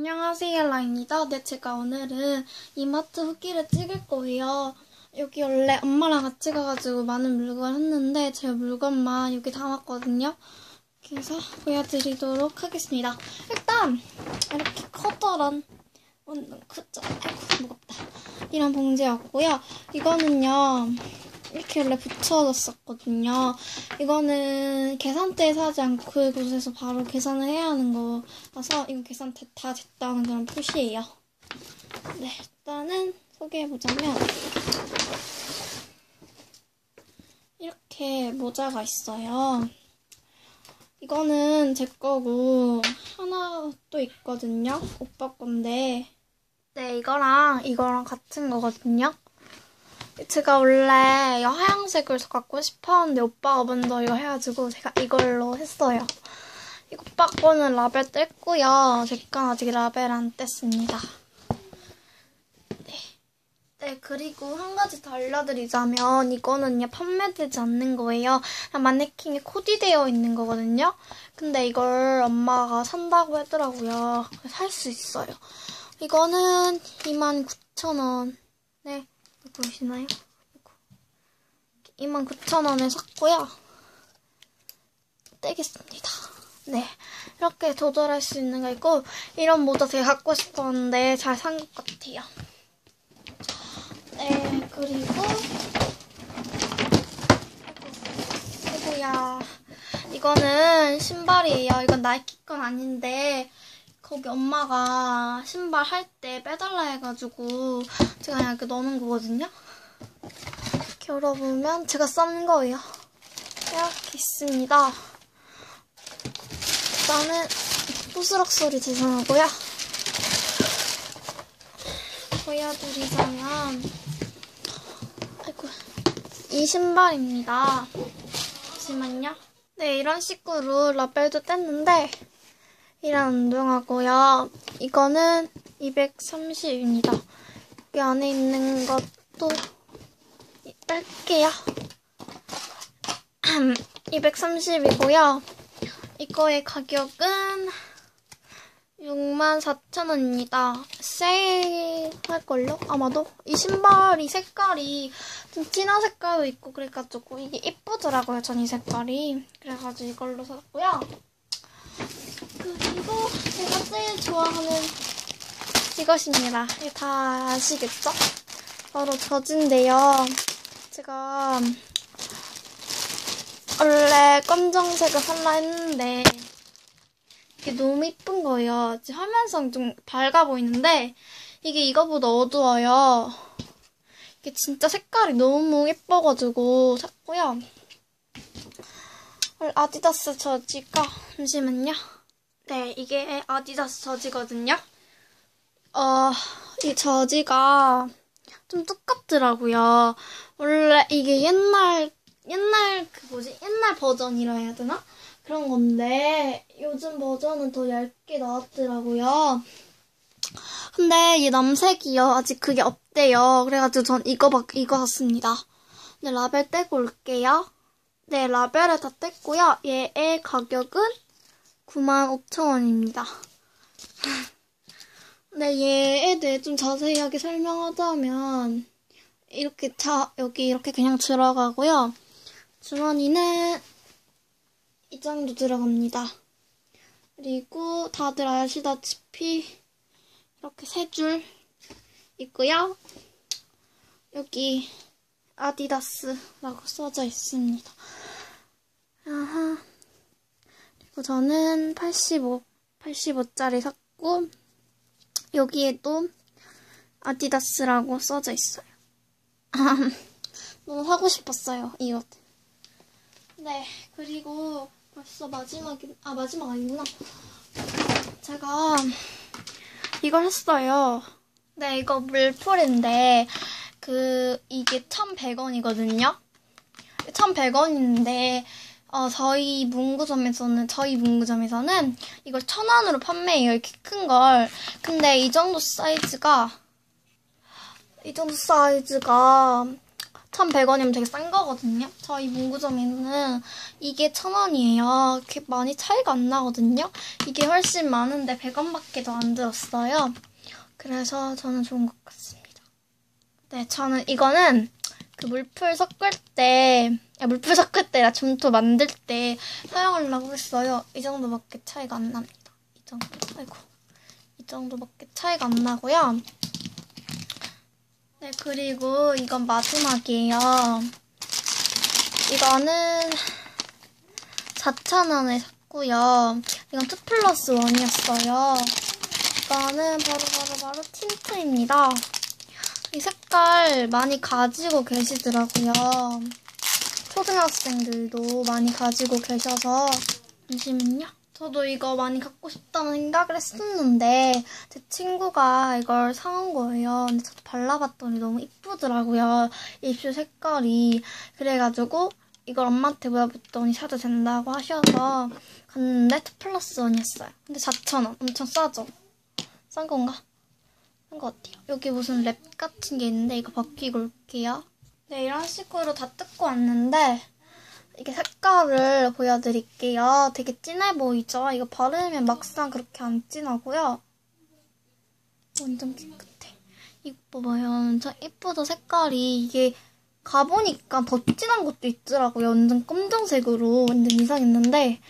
안녕하세요, 라입니다. 네, 제가 오늘은 이마트 후기를 찍을 거예요. 여기 원래 엄마랑 같이 가가지고 많은 물건을 했는데 제 물건만 여기 담았거든요. 그래서 보여드리도록 하겠습니다. 일단 이렇게 커다란 완전 크죠? 아이고 무겁다. 이런 봉지였고요. 이거는요. 이렇게 원래 붙여졌었거든요. 이거는 계산대에 사지 않고 그곳에서 바로 계산을 해야 하는 거라서 이거 계산 다 됐다는 그런 표시예요. 네, 일단은 소개해보자면 이렇게 모자가 있어요. 이거는 제 거고 하나 또 있거든요. 오빠 건데 네, 이거랑 이거랑 같은 거거든요. 제가 원래 하얀색을 갖고 싶었는데 오빠가 먼저 이거 해가지고 제가 이걸로 했어요. 이 오빠 거는 라벨 뗐고요. 제 건 아직 라벨 안 뗐습니다. 네. 네, 그리고 한 가지 더 알려드리자면 이거는요 판매되지 않는 거예요. 마네킹에 코디되어 있는 거거든요. 근데 이걸 엄마가 산다고 하더라고요. 살 수 있어요. 이거는 29,000원. 네. 보이시나요? 29,000원에 샀고요. 떼겠습니다. 네. 이렇게 조절할 수 있는 거 있고, 이런 모자 되게 갖고 싶었는데 잘 산 것 같아요. 네, 그리고, 아이고야. 이거는 신발이에요. 이건 나이키 건 아닌데, 거기 엄마가 신발 할 때 빼달라 해가지고 제가 그냥 이렇게 넣는 거거든요. 이렇게 열어보면 제가 써는 거예요. 이렇게 있습니다. 일단은 부스럭 소리 죄송하고요. 보여드리자면 아이고 이 신발입니다. 잠시만요. 네 이런 식으로 라벨도 뗐는데 이런 운동하고요. 이거는 230입니다. 여기 안에 있는 것도 뺄게요. 230이고요. 이거의 가격은 64,000원입니다. 세일할 걸요? 아마도? 이 신발이 색깔이 좀 진한 색깔도 있고 그래가지고 이게 이쁘더라고요. 전 이 색깔이. 그래가지고 이걸로 샀고요. 그리고 제가 제일 좋아하는 이것입니다. 다 아시겠죠? 바로 젖인데요. 제가 원래 검정색을 살라 했는데 이게 너무 이쁜 거예요. 화면상 좀 밝아 보이는데 이게 이거보다 어두워요. 이게 진짜 색깔이 너무 예뻐가지고 샀고요. 아디다스 저지가 잠시만요. 네, 이게 아디다스 저지거든요. 어, 이 저지가 좀 두껍더라고요. 원래 이게 옛날, 옛날 그 뭐지? 옛날 버전이라 해야 되나? 그런 건데, 요즘 버전은 더 얇게 나왔더라고요. 근데 이 남색이요. 아직 그게 없대요. 그래가지고 전 이거, 이거 샀습니다. 네, 라벨 떼고 올게요. 네, 라벨을 다 뗐고요. 얘의 가격은 95,000원입니다. 네, 얘에 대해 좀 자세하게 설명하자면 이렇게 자 여기 이렇게 그냥 들어가고요. 주머니는 이 정도 들어갑니다. 그리고 다들 아시다시피 이렇게 세 줄 있고요. 여기 아디다스라고 써져 있습니다. 아하. 저는 85, 85짜리 샀고, 여기에도 아디다스라고 써져 있어요. 너무 사고 싶었어요, 이 옷. 네, 그리고 벌써 마지막이, 아, 마지막 아니구나. 제가 이걸 했어요. 네, 이거 물풀인데, 그, 이게 1,100원이거든요? 1,100원인데, 어, 저희 문구점에서는, 저희 문구점에서는 이걸 1,000원으로 판매해요. 이렇게 큰 걸. 근데 이 정도 사이즈가, 이 정도 사이즈가 1,100원이면 되게 싼 거거든요. 저희 문구점에는 이게 1,000원이에요. 이렇게 많이 차이가 안 나거든요. 이게 훨씬 많은데 100원밖에 더 안 들었어요. 그래서 저는 좋은 것 같습니다. 네, 저는 이거는 그 물풀 섞을 때, 야, 물풀 섞을 때 나 점토 만들 때 사용하려고 했어요. 이 정도밖에 차이가 안 납니다. 이 정도, 아이고. 이 정도밖에 차이가 안 나고요. 네, 그리고 이건 마지막이에요. 이거는 4,000원에 샀고요. 이건 2 플러스 1이었어요. 이거는 바로 바로 바로 틴트입니다. 이 색 깔 많이 가지고 계시더라고요. 초등학생들도 많이 가지고 계셔서 잠시만요. 저도 이거 많이 갖고 싶다는 생각을 했었는데 제 친구가 이걸 사온 거예요. 근데 저도 발라봤더니 너무 이쁘더라고요. 입술 색깔이. 그래가지고 이걸 엄마한테 물어봤더니 사도 된다고 하셔서 갔는데 2 플러스 1이었어요. 근데 4,000원. 엄청 싸죠? 싼 건가? 싼것 같아요. 여기 무슨 랩 같은 게 있는데 이거 벗기고 올게요. 네, 이런 식으로 다 뜯고 왔는데 이게 색깔을 보여드릴게요. 되게 진해 보이죠? 이거 바르면 막상 그렇게 안 진하고요. 완전 깨끗해. 이거 봐봐요. 완전 이쁘죠? 색깔이 이게 가보니까 더 진한 것도 있더라고요. 완전 검정색으로 완전 이상했는데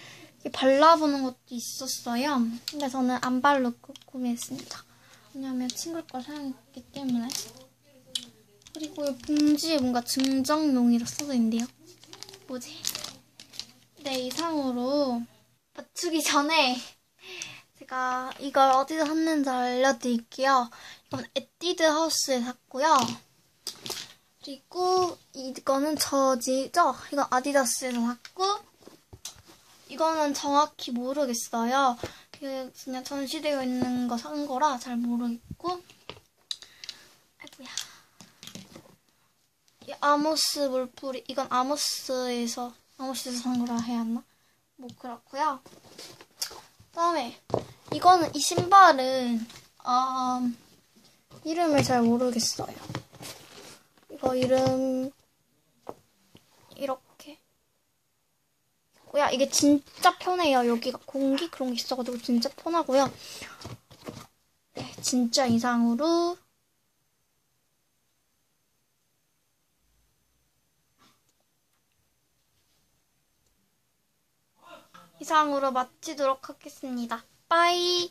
이게 발라보는 것도 있었어요. 근데 저는 안 바르고 구매했습니다. 왜냐면 친구 걸 사용했기 때문에. 그리고 이 봉지에 뭔가 증정용이라 써져 있는데요. 뭐지? 네, 이상으로 맞추기 전에 제가 이걸 어디서 샀는지 알려드릴게요. 이건 에뛰드 하우스에 샀고요. 그리고 이거는 저지죠? 이건 아디다스에서 샀고 이거는 정확히 모르겠어요. 그냥 전시되어 있는 거 산 거라 잘 모르겠고 아이고야. 이 아모스 물풀이 이건 아모스에서 아모스에서 산 거라 해야 하나? 뭐 그렇고요. 그다음에 이거는 이 신발은 어, 이름을 잘 모르겠어요. 이거 이름 이렇게 야 이게 진짜 편해요. 여기가 공기 그런 게 있어가지고 진짜 편하고요. 네, 진짜 이상으로 이상으로 마치도록 하겠습니다. 빠이!